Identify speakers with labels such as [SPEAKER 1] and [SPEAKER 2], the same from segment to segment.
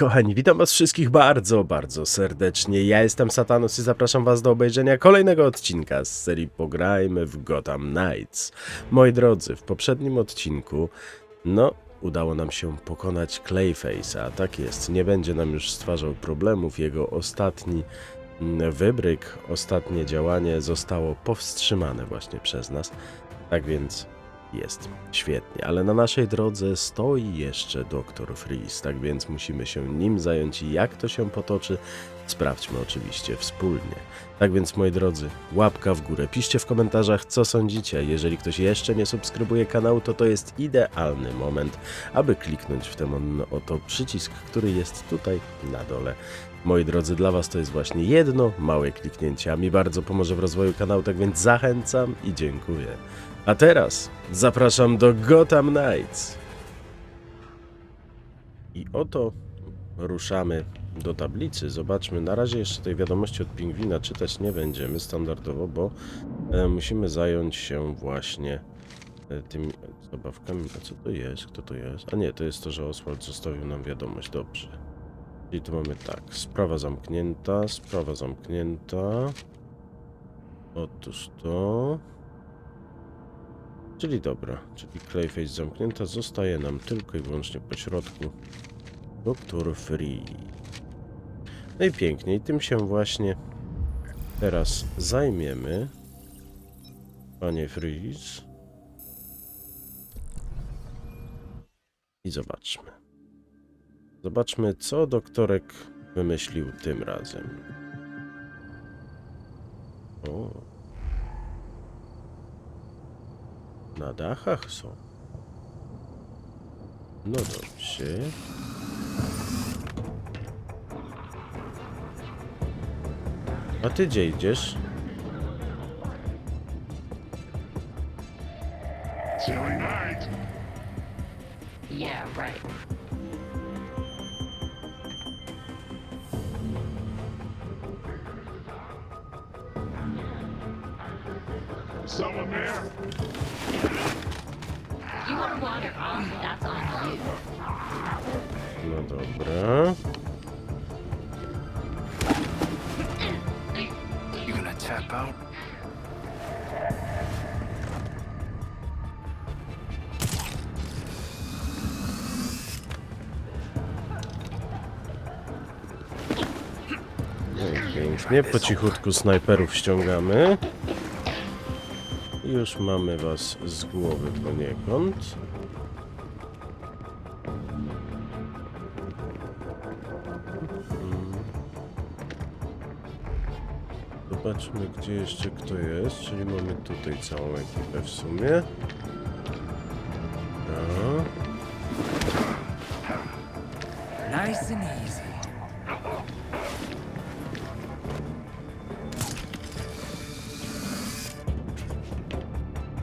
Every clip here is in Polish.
[SPEAKER 1] Kochani, witam was wszystkich bardzo, bardzo serdecznie. Ja jestem Satanus i zapraszam was do obejrzenia kolejnego odcinka z serii Pograjmy w Gotham Knights. Moi drodzy, w poprzednim odcinku, no, udało nam się pokonać Clayface'a, tak jest, nie będzie nam już stwarzał problemów. Jego ostatni mm, wybryk, ostatnie działanie zostało powstrzymane właśnie przez nas. Tak więc jest świetnie, ale na naszej drodze stoi jeszcze Dr. Freeze, tak więc musimy się nim zająć i jak to się potoczy, sprawdźmy oczywiście wspólnie. Tak więc moi drodzy, łapka w górę, piszcie w komentarzach co sądzicie. Jeżeli ktoś jeszcze nie subskrybuje kanału, to to jest idealny moment, aby kliknąć w ten oto przycisk, który jest tutaj na dole. Moi drodzy, dla Was to jest właśnie jedno małe kliknięcie, a mi bardzo pomoże w rozwoju kanału, tak więc zachęcam i dziękuję. A teraz zapraszam do Gotham Knights. I oto ruszamy do tablicy. Zobaczmy, na razie jeszcze tej wiadomości od pingwina czytać nie będziemy standardowo, bo e, musimy zająć się właśnie e, tymi zabawkami. A co to jest? Kto to jest? A nie, to jest to, że Oswald zostawił nam wiadomość. Dobrze. I tu mamy tak, sprawa zamknięta, sprawa zamknięta. Otóż to. Czyli dobra, czyli Clayface zamknięta, zostaje nam tylko i wyłącznie po środku Doktor Free. No i pięknie, tym się właśnie teraz zajmiemy. Panie Freeze. I zobaczmy. Zobaczmy, co doktorek wymyślił tym razem. O. Na dachach są. No dobrze. A ty gdzie idziesz? Dobra. Pięknie. Po cichutku snajperów ściągamy. Już mamy was z głowy poniekąd. Zobaczmy, gdzie jeszcze kto jest. Czyli mamy tutaj całą ekipę w sumie. No.
[SPEAKER 2] Nice and easy.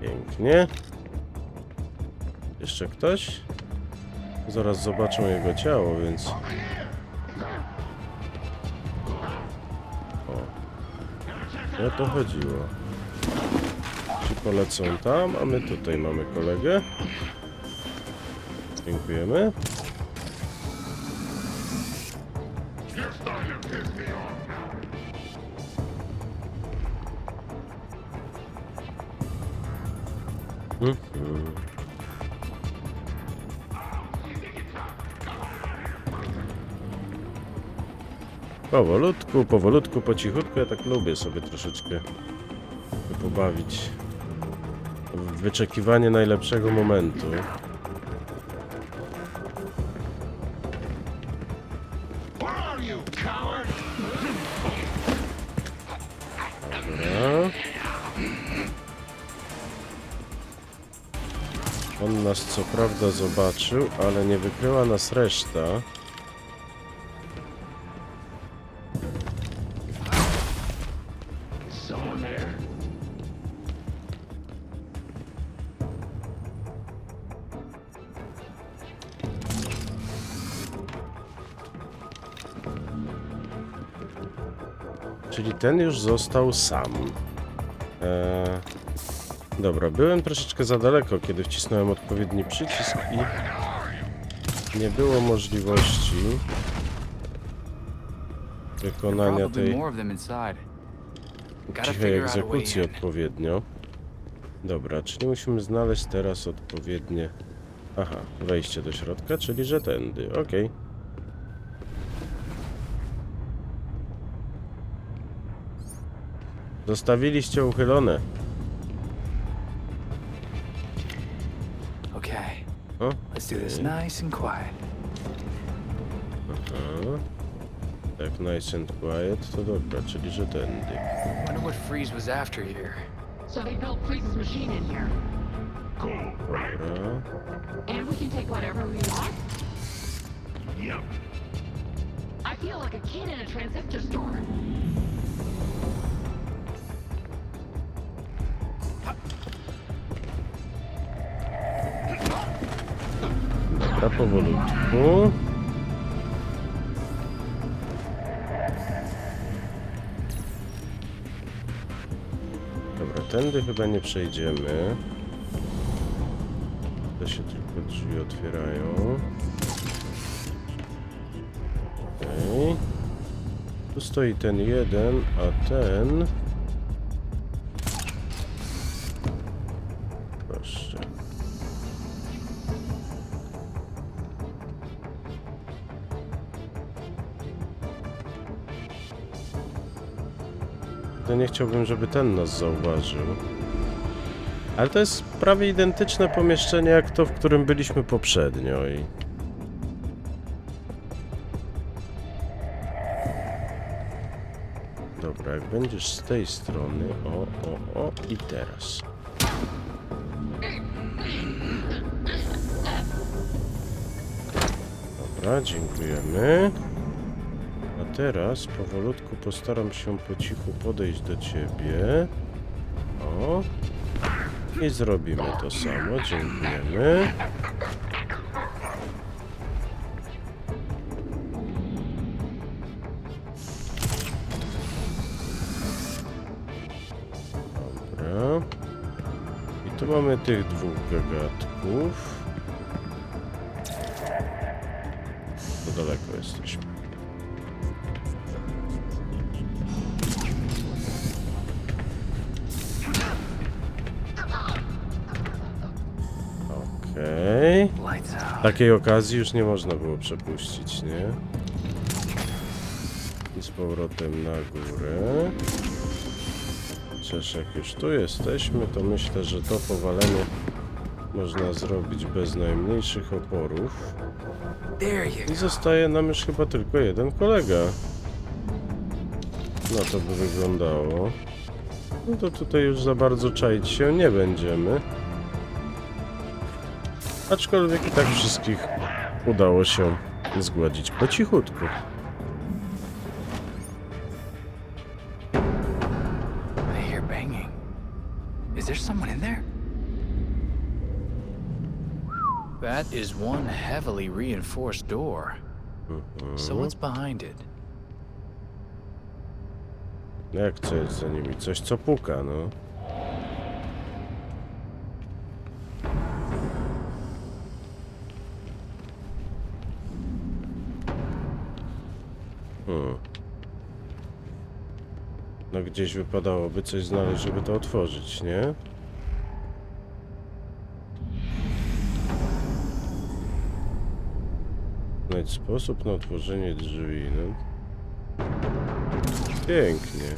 [SPEAKER 1] Pięknie. Jeszcze ktoś? Zaraz zobaczą jego ciało, więc... O. To chodziło. Ci polecą tam, a my tutaj mamy kolegę. Dziękujemy. Powolutku, powolutku, po cichutku. Ja tak lubię sobie troszeczkę pobawić wyczekiwanie najlepszego momentu. On nas co prawda zobaczył, ale nie wykryła nas reszta. Czyli ten już został sam. Eee, dobra, byłem troszeczkę za daleko, kiedy wcisnąłem odpowiedni przycisk i nie było możliwości wykonania tej cichej egzekucji odpowiednio. Dobra, czyli musimy znaleźć teraz odpowiednie... Aha, wejście do środka, czyli że tędy, okej. Zostawiliście uchylone.
[SPEAKER 2] Okay,
[SPEAKER 1] O,
[SPEAKER 2] let's do this nice and quiet.
[SPEAKER 1] Aha. Tak, nice and quiet, to dobra, czyli że tędy.
[SPEAKER 2] Wonder what Freeze was after here.
[SPEAKER 3] So they built Freeze's machine in here.
[SPEAKER 4] Cool, right?
[SPEAKER 1] Dobra.
[SPEAKER 3] And we can take whatever we want?
[SPEAKER 4] Yep.
[SPEAKER 3] I feel like a kid in a transistor store.
[SPEAKER 1] Powolutku. Dobra, tędy chyba nie przejdziemy. To się tylko drzwi otwierają. Okej. Tu stoi ten jeden, a ten... Nie chciałbym, żeby ten nas zauważył. Ale to jest prawie identyczne pomieszczenie jak to, w którym byliśmy poprzednio i... Dobra, jak będziesz z tej strony... O, o, o i teraz. Dobra, dziękujemy. Teraz powolutku postaram się po cichu podejść do ciebie. O. I zrobimy to samo. Dziękujemy. Dobra. I tu mamy tych dwóch gagatków. To daleko jesteśmy. Takiej okazji już nie można było przepuścić, nie? I z powrotem na górę. Chociaż jak już tu jesteśmy, to myślę, że to powalenie można zrobić bez najmniejszych oporów. I zostaje nam już chyba tylko jeden kolega. No to by wyglądało. No to tutaj już za bardzo czaić się nie będziemy. Aczkolwiek i tak wszystkich udało się zgładzić po cichutku.
[SPEAKER 2] There someone in there? That is one heavily reinforced door. So what's behind it?
[SPEAKER 1] Jak co jest za nimi? Coś co puka, no. Hmm. No gdzieś wypadałoby coś znaleźć, żeby to otworzyć, nie? Znajdź sposób na otworzenie drzwi, no. Pięknie.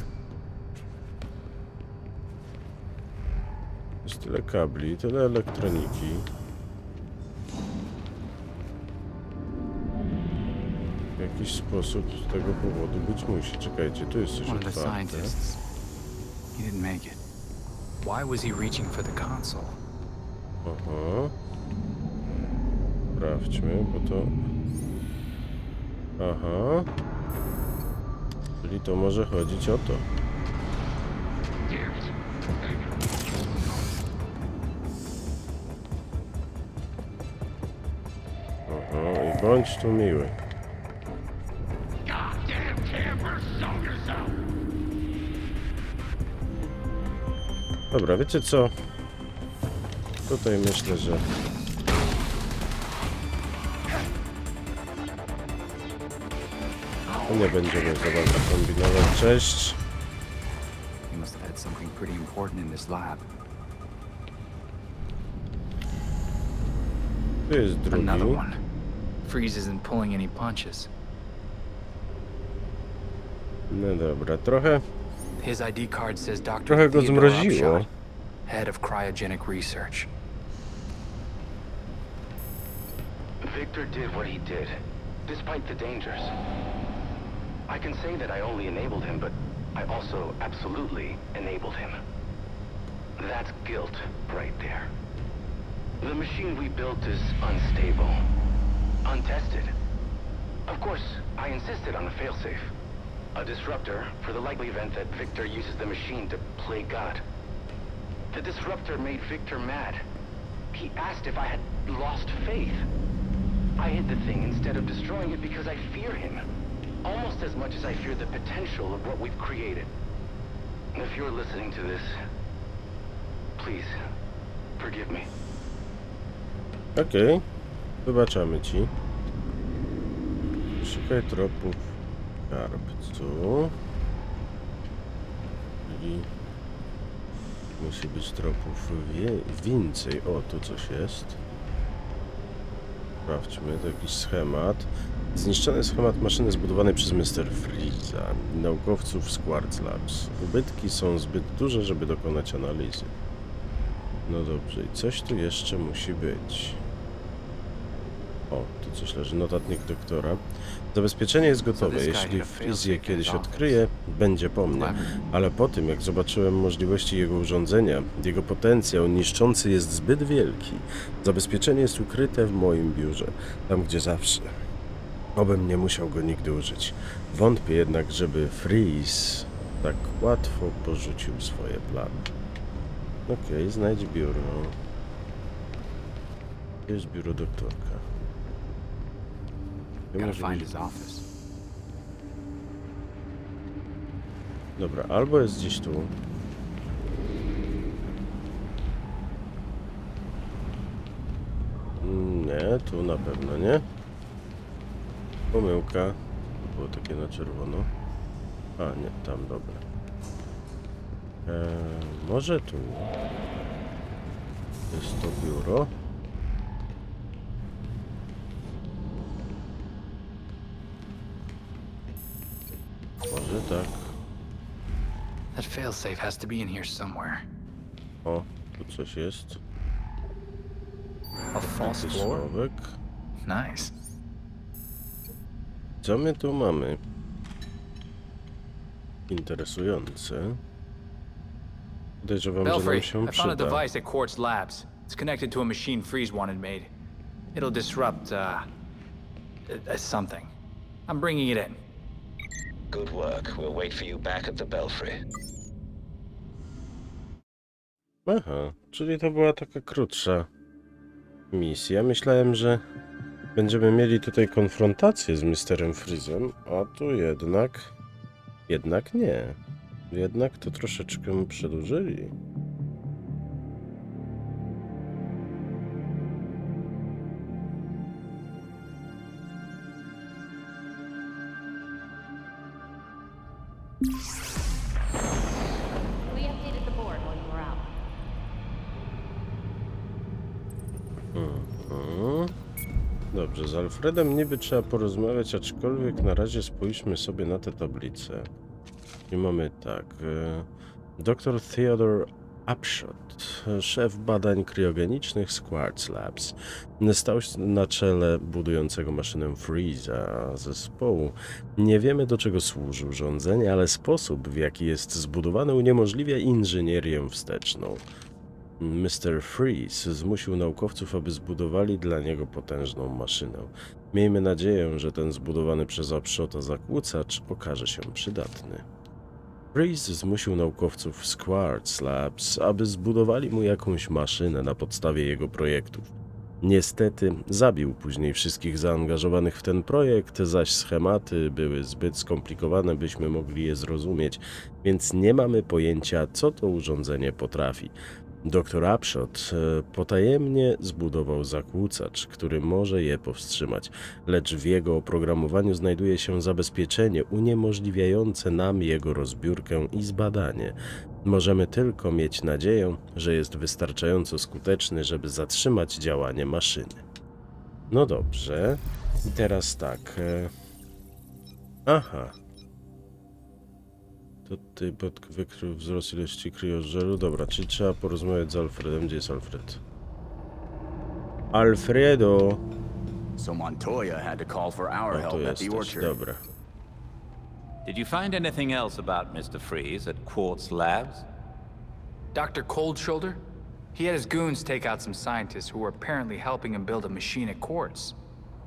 [SPEAKER 1] Jest tyle kabli, tyle elektroniki. Jakiś sposób z tego powodu być musi. Czekajcie, tu jest coś
[SPEAKER 2] One of the
[SPEAKER 1] otwarte.
[SPEAKER 2] scientists. He didn't make it. Why was he reaching for the console?
[SPEAKER 1] Aha. Sprawdźmy, bo to... Aha. Czyli to może chodzić o to. Aha, i bądź tu miły. Dobra, wiecie co? Tutaj myślę, że... To nie będziemy za bardzo kombinować. Cześć! You jest drugi.
[SPEAKER 2] Another one. Freeze isn't pulling any punches.
[SPEAKER 1] No dobra, trochę
[SPEAKER 2] His ID card says Dr.
[SPEAKER 1] trochę go
[SPEAKER 2] Theodore
[SPEAKER 1] zmroziło.
[SPEAKER 2] Upshot, head of cryogenic research.
[SPEAKER 5] Victor did what he did, despite the dangers. I can say that I only enabled him, but I also absolutely enabled him. That's guilt right there. The machine we built is unstable, untested. Of course, I insisted on a failsafe. A disruptor for the likely event that Victor uses the machine to play God. The disruptor made Victor mad. He asked if I had lost faith. I hid the thing instead of destroying it because I fear him. Almost as much as I fear the potential of what we've created. If you're listening to this, please, forgive me.
[SPEAKER 1] Okej, wybaczamy ci. Szukaj tropów skarbcu. Czyli musi być tropów więcej. O, tu coś jest. Sprawdźmy, to jakiś schemat. Zniszczony schemat maszyny zbudowanej przez Mr. Freeza i naukowców z Quartz Labs. Ubytki są zbyt duże, żeby dokonać analizy. No dobrze, i coś tu jeszcze musi być. O, tu coś leży. Notatnik doktora. Zabezpieczenie jest gotowe. Jeśli
[SPEAKER 6] in
[SPEAKER 1] kiedyś odkryje, będzie po mnie. Ale po tym, jak zobaczyłem możliwości jego urządzenia, jego potencjał niszczący jest zbyt wielki. Zabezpieczenie jest ukryte w moim biurze, tam gdzie zawsze. Obym nie musiał go nigdy użyć. Wątpię jednak, żeby Freeze tak łatwo porzucił swoje plany. Okej, znajdź biuro. Jest biuro doktorka.
[SPEAKER 6] Gotta find his office.
[SPEAKER 1] Dobra, albo jest gdzieś tu. Nie, tu na pewno nie. Pomyłka. Było takie na czerwono. A, nie, tam, dobra. Eee, może tu. Jest to biuro.
[SPEAKER 2] Failsafe has to be in here somewhere.
[SPEAKER 1] O, tu coś jest.
[SPEAKER 2] A false floor?
[SPEAKER 1] słowek.
[SPEAKER 2] Nice.
[SPEAKER 1] Co my tu mamy? Interesujące. Podejrzewam, że
[SPEAKER 2] Belfry,
[SPEAKER 1] nam się
[SPEAKER 2] I found a
[SPEAKER 1] przyda.
[SPEAKER 2] device at Quartz Labs. It's connected to a machine Freeze wanted made. It'll disrupt, uh, uh, something. I'm bringing it in.
[SPEAKER 7] Good work. We'll wait for you back at the Belfry.
[SPEAKER 1] Aha, czyli to była taka krótsza misja. Myślałem, że będziemy mieli tutaj konfrontację z Misterem Freezem, a tu jednak... Jednak nie. Jednak to troszeczkę przedłużyli. Dobrze, z Alfredem niby trzeba porozmawiać, aczkolwiek na razie spójrzmy sobie na te tablice. I mamy tak. e, Dr Theodore Upshot, szef badań kryogenicznych z Quartz Labs, stał na czele budującego maszynę Freeza zespołu. Nie wiemy do czego służy urządzenie, ale sposób w jaki jest zbudowane uniemożliwia inżynierię wsteczną. Mr. Freeze zmusił naukowców, aby zbudowali dla niego potężną maszynę. Miejmy nadzieję, że ten zbudowany przez Upshota zakłócacz okaże się przydatny. Freeze zmusił naukowców z Quartz Labs, aby zbudowali mu jakąś maszynę na podstawie jego projektów. Niestety zabił później wszystkich zaangażowanych w ten projekt, zaś schematy były zbyt skomplikowane, byśmy mogli je zrozumieć, więc nie mamy pojęcia, co to urządzenie potrafi. Doktor Upshot e, potajemnie zbudował zakłócacz, który może je powstrzymać, lecz w jego oprogramowaniu znajduje się zabezpieczenie uniemożliwiające nam jego rozbiórkę i zbadanie. Możemy tylko mieć nadzieję, że jest wystarczająco skuteczny, żeby zatrzymać działanie maszyny. No dobrze. I teraz tak. E... Aha. To ty pod wykrył wzrost ilości kryożelu. Dobra, czyli trzeba porozmawiać z Alfredem. Gdzie jest Alfred? Alfredo!
[SPEAKER 6] So Montoya had to call for our help at the
[SPEAKER 1] jesteś.
[SPEAKER 6] orchard.
[SPEAKER 1] Dobra.
[SPEAKER 8] Did you find anything else about Mr. Freeze at Quartz Labs?
[SPEAKER 2] Dr. Cold Shoulder? He had his goons take out some scientists who were apparently helping him build a machine at Quartz.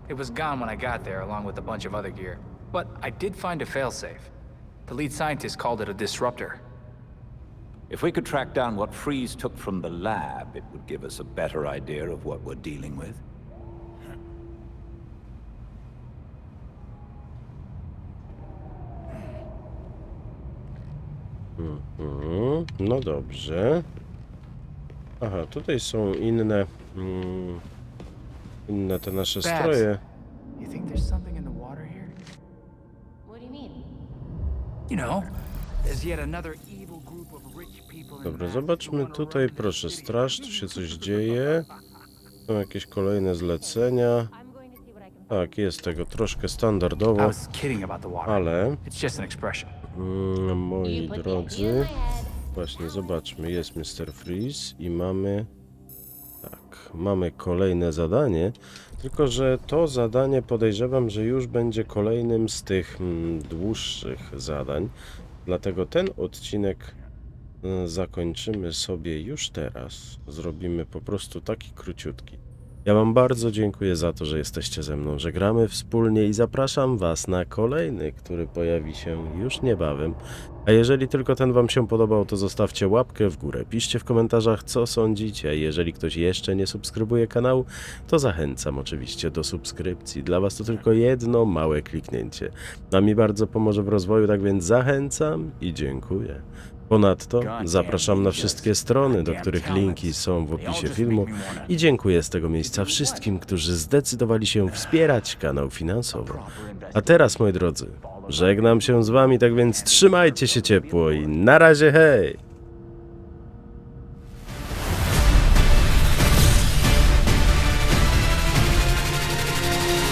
[SPEAKER 2] It was gone when I got there, along with a bunch of other gear. But I did find a failsafe. The lead scientist called it a disruptor.
[SPEAKER 8] If we could track down what Freeze took from the lab, it would give us a better idea of what we're dealing with.
[SPEAKER 1] Mhm, no dobrze. Aha, tutaj są inne. Mm, inne te nasze
[SPEAKER 2] Babs.
[SPEAKER 1] stroje.
[SPEAKER 2] You think there's something
[SPEAKER 3] You
[SPEAKER 2] know, there's yet another evil group of rich people in
[SPEAKER 1] Dobra, zobaczmy tutaj, proszę, straż, tu się coś dzieje. Są jakieś kolejne zlecenia. Tak, jest tego troszkę standardowo, ale mm, moi drodzy, właśnie zobaczmy, jest Mr. Freeze i mamy tak, mamy kolejne zadanie, tylko że to zadanie podejrzewam, że już będzie kolejnym z tych mm, dłuższych zadań, dlatego ten odcinek y, zakończymy sobie już teraz. Zrobimy po prostu taki króciutki. Ja Wam bardzo dziękuję za to, że jesteście ze mną, że gramy wspólnie i zapraszam Was na kolejny, który pojawi się już niebawem. A jeżeli tylko ten Wam się podobał, to zostawcie łapkę w górę. Piszcie w komentarzach, co sądzicie. Jeżeli ktoś jeszcze nie subskrybuje kanału, to zachęcam oczywiście do subskrypcji. Dla Was to tylko jedno małe kliknięcie. A mi bardzo pomoże w rozwoju, tak więc zachęcam i dziękuję. Ponadto zapraszam na wszystkie strony, do których linki są w opisie filmu i dziękuję z tego miejsca wszystkim, którzy zdecydowali się wspierać kanał finansowo. A teraz, moi drodzy, żegnam się z wami, tak więc trzymajcie się ciepło i na razie hej!